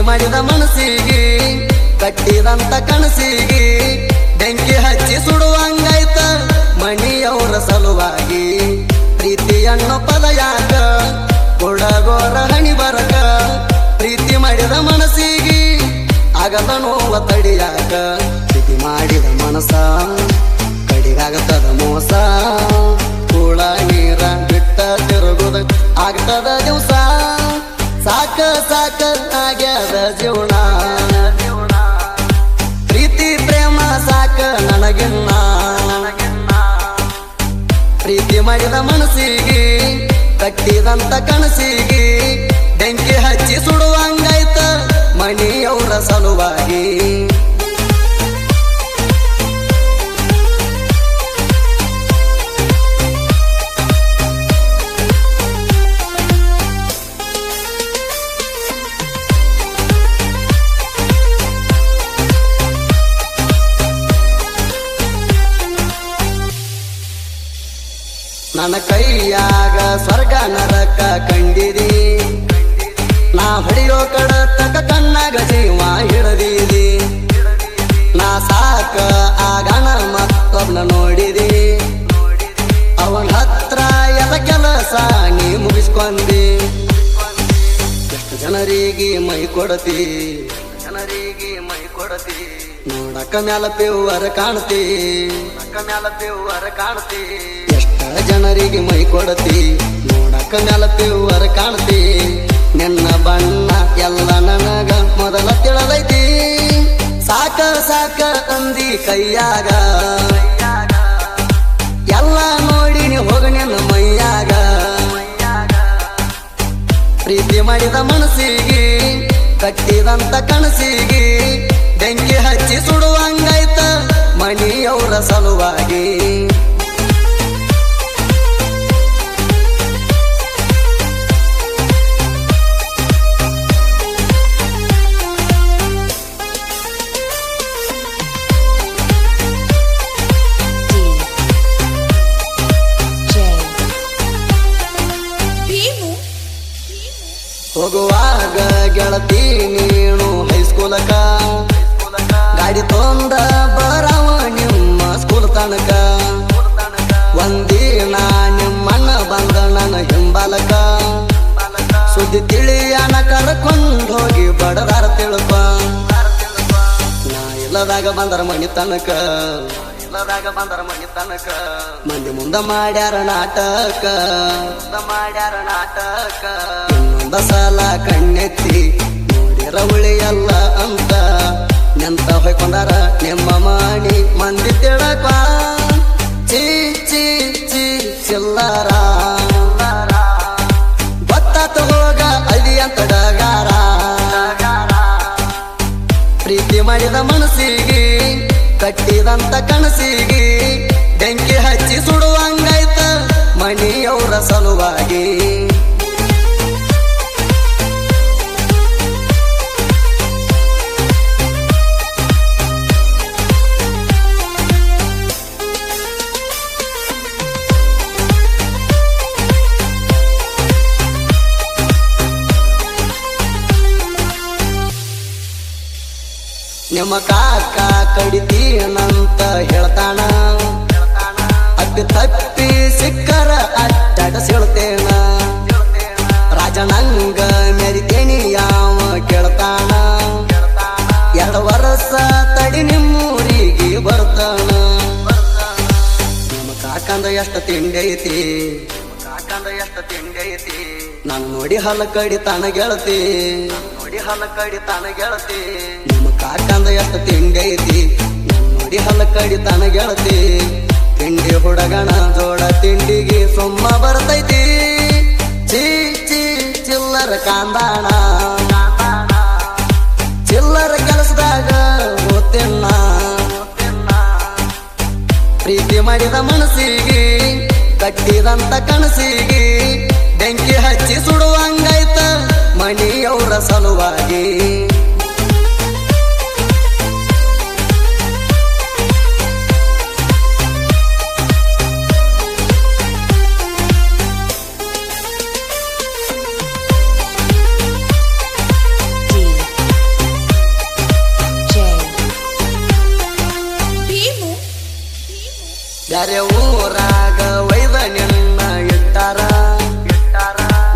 ಮಾಡಿದ ಮನಸ್ಸಿಗೆ, ಕಟ್ಟಿದಂತ ಕನಸಿಗೆ, ಬೆಂಕಿ ಹಚ್ಚಿ ಸುಡುವಂಗಾಯ್ತ ಮಣಿಯವರ ಸಲುವಾಗಿ. ಪ್ರೀತಿ ಪದ ಯಾಕ ಕೊಡಗೋರ ಹಣಿ ಬರಕ, ಪ್ರೀತಿ ಮಾಡಿದ ಮನಸ್ಸಿಗೆ, ಆಗದ ನೋವ ತಡಿಯಾಕ. ಪ್ರೀತಿ ಮಾಡಿದ ಮನಸ ಕಡಿಗಾಗತದ ಮೋಸ. ಕಟ್ಟಿದಂತ ಕನಸಿಗೆ ಬೆಂಕಿ ಹಚ್ಚಿ ಸುಡುವಂಗಾಯ್ತ ಮಣಿಯವರ ಸಲುವಾಗಿ. ನಾ ಕಡ ತಕ ಕಣ್ಣಾಗ ಜೀವ ಹಿಡದಿದಿ. ನಾ ಸಾಕ ಆಗಣ ಮತ್ತೊಬ್ನ ನೋಡಿದಿ. ಅವನ ಹತ್ರ ಎಲ್ಲ ಕೆಲಸ ನೀ ಮುಗಿಸ್ಕೊಂಡಿ ಎಷ್ಟು ಜನರಿಗೆ ಮೈ ಕೊಡತಿ. ಜನರಿಗೆ ಮೈ ಕೊಡತಿ ನೋಡಕ ಮ್ಯಾಲ ಪೇವರ ಕಾಣ್ತಿ. ಮ್ಯಾಲ ಪೇವರ ಕಾಣ್ತಿ ಎಷ್ಟ ಜನರಿಗೆ ಮೈ ಕೊಡತಿ. ನೋಡಕ ಮ್ಯಾಲ ಪೇವರ ಕಾಣ್ತಿ. ನಿನ್ನ ಬಣ್ಣ ಎಲ್ಲ ನನಗ ಮೊದಲ ತಿಳದೈತಿ ಸಾಕ ಸಾಕ ಅಂದಿ ಕೈಯಾಗ. ಎಲ್ಲ ನೋಡಿ ಹೋಗ ನಿನ್ನ ಮೈಯಾಗ. ಪ್ರೀತಿ ಮಾಡಿದ ಮನಸ್ಸಿಗೆ, ಕಟ್ಟಿದಂತ ಕನಸಿಗೆ, ಬೆಂಕಿ ಹಚ್ಚಿ ಸುಡುವಂಗಾಯ್ತ ಮಣಿಯವರ ಸಲುವಾಗಿ. ಇಲ್ಲದಾಗ ಬಂದರ ಮನಿ ತನಕ. ಇಲ್ಲದಾಗ ಬಂದರ ಮನಿ ತನಕ. ಮಂದಿ ಮುಂದ ಮಾಡ್ಯಾರ ನಾಟಕ. ಮುಂದ ಮಾಡ್ಯಾರ ನಾಟಕ. ಮುಂದ ಸಾಲ ಕಣ್ಣೆತ್ತಿ ನೋಡಿರ ಉಳಿಯಲ್ಲ ಅಂತ. ನೆಂತ ಹೊಯ್ಕೊಂಡಾರ ನಿಮ್ಮ ಮಾಡಿ ಮಂದಿ ತಿಳಕ. ಚಿ ಚಿ ಚಿ ಚಿಲ್ಲರ. ಮಾಡಿದ ಮನಸ್ಸಿಗೆ ಕಟ್ಟಿದಂತ ಕನಸಿಗೆ ಬೆಂಕಿ ಹಚ್ಚಿ ಸುಡುವಂಗಾಯ್ತ ಮಣಿಯವರ ಸಲುವಾಗಿ. ನಿಮ್ಮ ಕಾಕ ಕಡಿತೀನಂತ ಹೇಳ್ತಾಣ. ಅಪ್ಪಿ ತಪ್ಪಿ ಸಿಕ್ಕರ ಅಡ್ಡಾಡ ರಾಜ ರಾಜನಂಗ ಮೆರಿತೇನಿ ಯಾವ ಕೇಳ್ತಾನ ಎರಡು ವರ್ಷ ತಡಿ ನಿಮ್ಮೂರಿಗೆ ಬರ್ತಾನ ನಿಮ್ಮ ಕಾಕಂದ ಎಷ್ಟು ತಿಂಡಿ ಐತಿ? ಕಾಕಂದ ಎಷ್ಟು ತಿಂಡಿ ಐತಿ ನಾನು ನೋಡಿ ಹಲ ಕಡಿ ತಾನ ಗೆಳತಿ ನೋಡಿ ಹಲ ಕಡಿ ತಾನ ಗೆಳತಿ ಕಾಕಂದ ಎತ್ತ ತಿಂಗೈತಿ ನೋಡಿ ಹಲ ಕಡಿ ತನ ಗೆಳತಿ. ತಿಂಡಿ ಹುಡಗಣ ಜೋಡ ತಿಂಡಿಗೆ ಸೊಮ್ಮ ಬರ್ತೈತಿ. ಚೀ ಚೀ, ಚಿಲ್ಲರ ಕಾಂದಾಣ. ಚಿಲ್ಲರ ಕೆಲಸದಾಗ ಗೊತ್ತಿಲ್ಲ ಪ್ರೀತಿ ಮಾಡಿದ ಮನಸ್ಸಿಗೆ, ಕಟ್ಟಿದಂತ ಕನಸಿಗೆ, ಬೆಂಕಿ ಹಚ್ಚಿ ಸುಡುವಂಗಾಯ್ತ ಮಣಿಯವರ ಸಲುವಾಗಿ. ಬ್ಯಾರೆ ಊರಾಗ ಒಯ್ದ ನಿನ್ನ ಇಟ್ಟಾರ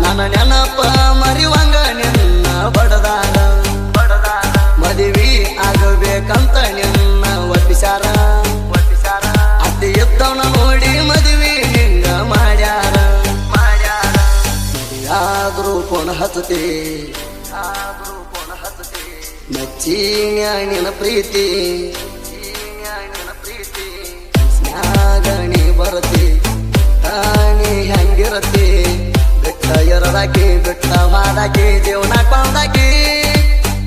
ನನ್ನ ನೆನಪ ಮರಿವಂಗ ನಿನ್ನ ಬಡದಾರ ಮದುವೆ ಆಗಬೇಕಂತ ನಿನ್ನ ಒಪ್ಪಿಸಾರ? ಅತಿ ಇದ್ದವನ ನೋಡಿ ಮದುವೆ ನಿಂಗ ಮಾಡ್ಯಾರ? ಆದ್ರೂ ಹಚ್ಚತಿ ಮಚ್ಚೀನ್ಯಾಣಿನ ಪ್ರೀತಿ ಮಚ್ಚೀನ್ಯಾಣಿನ ಪ್ರೀತಿ. ಸ್ನಾಗಣಿ ಬರತಿ ತಾನಿ ಹೆಂಗಿರತಿ. ಬಿಟ್ಟ ಎರಡಾಕಿ, ಬಿಟ್ಟ ಹಾದಾಕಿ ಜೀವನ ಕೊಂದಾಕಿ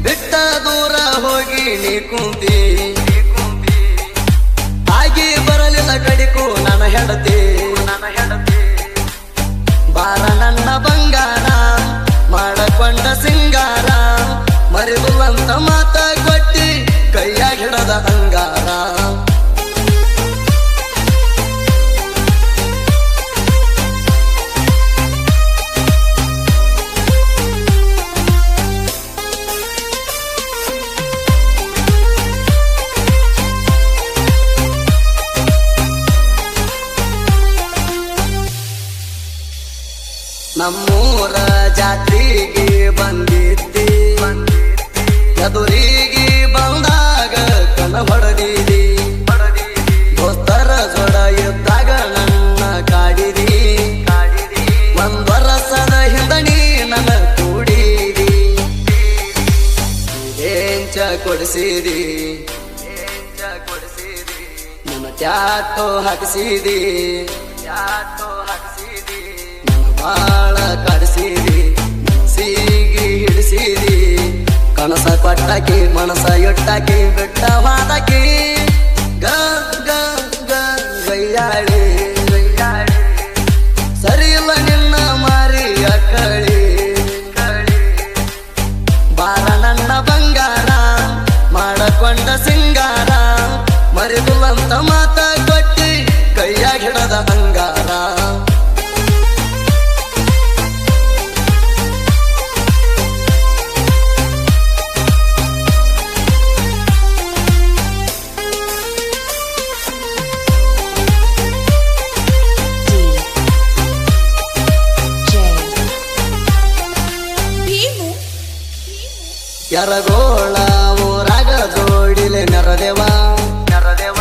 ಬಿಟ್ಟ ದೂರ ಹೋಗಿ ನೀ ಕುಂತಿ. ಆಗಿ ಬರಲಿಲ್ಲ ಕಡಿಕು ನನ್ನ ಹೆಂಡತಿ. ನಮ್ಮೂರ ಜಾತ್ರೆಗೆ ಬಂದಿದ್ದಿ. ಎದುರಿಗೆ ಬಂದಾಗ ಕಣ ಹೊಡೆದಿದಿ. ದೋಸ್ತರ ಜೊಡ ಇದ್ದಾಗ ನನ್ನ ಕಾಡಿದಿ. ಒಂದ್ ವರ್ಷದ ಹಿಂದಣಿ ನನ್ನ ಕೂಡಿದಿ. ಏಂಚ ಕೊಡಿಸಿದಿ. ನನ್ನ ಟ್ಯಾಟೋ ಹಾಕಿಸಿದಿ. ನನ್ನ ಬಾಳ ಕಡಿಸಿದಿ, ಸೀಗಿ ಹಿಡಿಸಿದಿ. ಕನಸ ಕೊಟ್ಟಾಕಿ, ಮನಸ ಇಟ್ಟಾಕಿ, ಬಿಟ್ಟ ವಾದಕಿ ಗ ಗ ಗ ಗೈಯಾಳಿ ಗೈಯಾಳಿ ಎರಗೋಳ ಊರಾಗ ಜೋಡಿಲೆ ನರದೇವ. ನರದೇವ.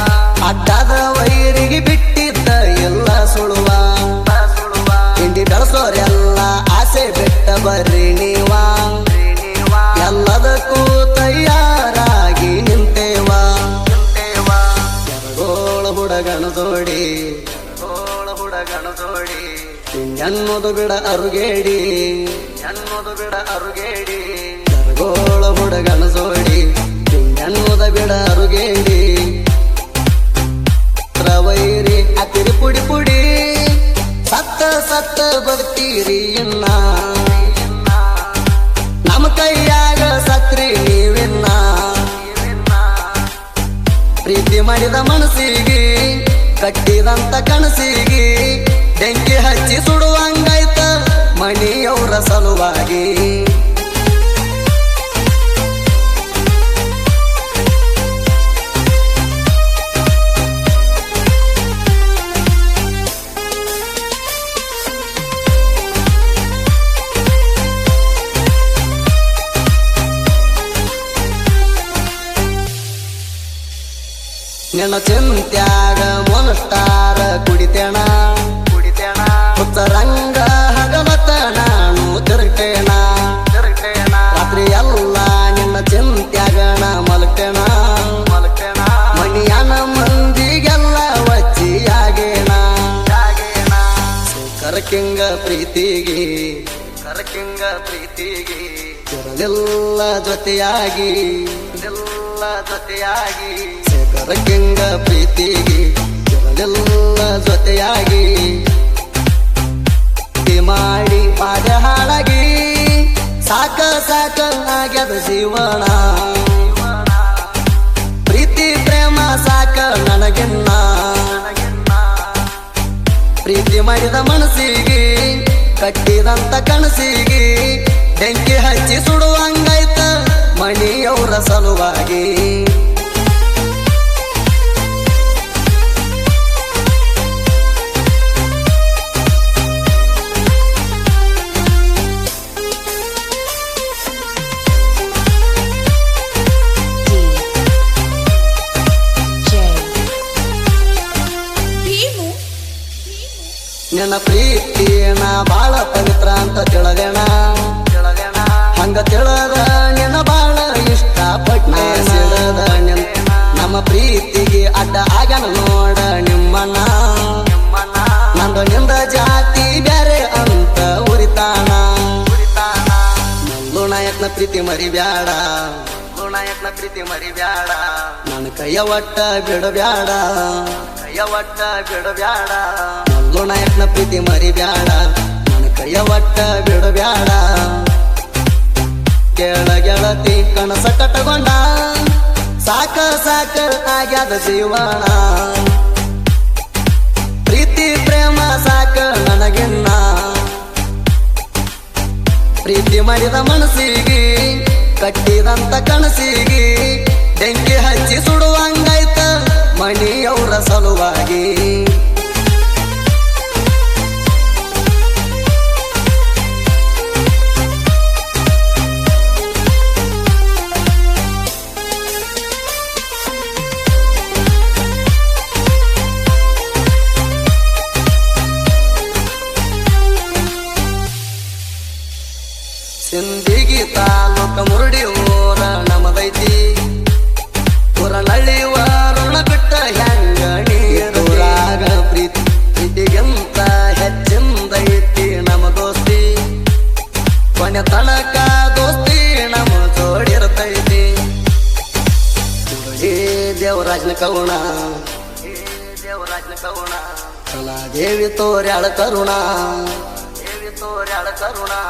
ಅಡ್ಡದ ವೈರಿಗೆ ಬಿಟ್ಟಿದ್ದ ಎಲ್ಲ ಸುಳುವ. ಸುಳುವ. ಹಿಂಡಿ ಬೆಳೆಸೋರೆಲ್ಲ ಆಸೆ ಬಿಟ್ಟ ಬರ್ರಿ ನೀವ. ಎಲ್ಲದಕ್ಕೂ ತಯಾರಾಗಿ ನಿಂತೇವ. ಎರಗೋಳ ಹುಡಗನ ಜೋಡಿ. ಜೋಡಿ. ಅನ್ನೋದು ಬಿಡ ಅರುಗೇಡಿ. ಅನ್ನೋದು ಬಿಡ ಅರುಗೇಡಿ. ಕರಗೋಳ ಹುಡುಗನ ಜೋಡಿ ಅನ್ನೋದ ಬಿಡ ಅರುಗೇಡಿ ರವೈರಿ ಅತಿರಿ ಪುಡಿ ಪುಡಿ, ಸತ್ತ ಸತ್ತ ಬರ್ತೀರಿ ಎನ್ನ ನಮ್ಮ ಕೈಯಾಗ ಸತ್ರಿ ನೀವಿನ್ನ. ಪ್ರೀತಿ ಮಾಡಿದ ಮನಸ್ಸಿಗೆ, ಕಟ್ಟಿದಂತ ಕನಸಿಗೆ, ಬೆಂಕಿ ಹಚ್ಚಿ ಸುಡುವಂಗಾಯ್ತ ಮಣಿಯವರ ಸಲುವಾಗಿ. ನಿನ್ನ ಚಿಂತ್ಯಾಗ ಮೊನಸ್ತಾರ ಕುಡಿತೇಣ. ಕುಡಿತೇಣ. ಹುತ್ತ ರಂಗ ಹಗಲತ ನಾನು ತಿರುಗೇಣ ತಿರುಗ್ತೇಣ. ರಾತ್ರಿ ಎಲ್ಲ ನಿನ್ನ ಚಿಂತ್ಯಾಗಣ ಮಲ್ತೇಣ ಮಲ್ತೇಣ ಮನಿಯನ ಮಂದಿಗೆಲ್ಲ ವಚ್ಚಿಯಾಗೇಣ ಕರಕಿಂಗ ಪ್ರೀತಿಗೆ. ಕರಕಿಂಗ ಪ್ರೀತಿಗೆ. ಇರಲಿಲ್ಲ ಜೊತೆಯಾಗಿ. ಎಲ್ಲ ಜೊತೆಯಾಗಿ. ಕರಕಿಂಗ ಪ್ರೀತಿಗೆ ಇರಲಿಲ್ಲ ಜೊತೆಯಾಗಿ ಮಾಡಿ ಪಾದ ಹಾಳಾಗಿ. ಸಾಕ ಸಾಕ ಆಗ್ಯದ ಜೀವನ. ಪ್ರೀತಿ ಪ್ರೇಮ ಸಾಕ ನನಗಿನ್ನ. ಪ್ರೀತಿ ಮಾಡಿದ ಮನಸ್ಸಿಗೆ ಕಟ್ಟಿದಂತ ಕನಸಿಗೆ ಬೆಂಕಿ ಹಚ್ಚಿ ಸುಡುವಂಗೈತ ಮಣಿಯವರ ಸಲುವಾಗಿ. ಪ್ರೀತಿ ಮರಿಬ್ಯಾಡ. ಗುಣಯತ್ನ ಪ್ರೀತಿ ಮರಿಬ್ಯಾಡ. ನನ್ನ ಕೈಯ ಒಟ್ಟ ಬಿಡಬ್ಯಾಡ. ಕೈಯ ಒಟ್ಟ ಬಿಡಬ್ಯಾಡ. ಬ್ಯಾಡ ನಾಯಕನ ಪ್ರೀತಿ ಮರಿಬ್ಯಾಡ. ನನ್ನ ಕೈಯ ಒಟ್ಟ ಬಿಡಬ್ಯಾಡ. ಕೇಳ ಗೆಳತಿ ಕನಸ ಕಟ್ಟಗೊಂಡ ಸಾಕ ಸಾಕ ಆಗ್ಯಾದ ಜೀವನ. ಪ್ರೀತಿ ಪ್ರೇಮ ಸಾಕ ನನಗಿನ್ನ. ಪ್ರೀತಿ ಮಾಡಿದ ಮನಸ್ಸಿಗೆ ಕಟ್ಟಿದಂತ ಕನಸಿಗೆ ಬೆಂಕಿ ಹಚ್ಚಿ ಸುಡುವಂಗಾಯ್ತ ಮಣಿಯವರ ಸಲುವಾಗಿ. करुणा. चला देवी तोऱ्याळ करुणा. देवी तोऱ्याळ करुणा.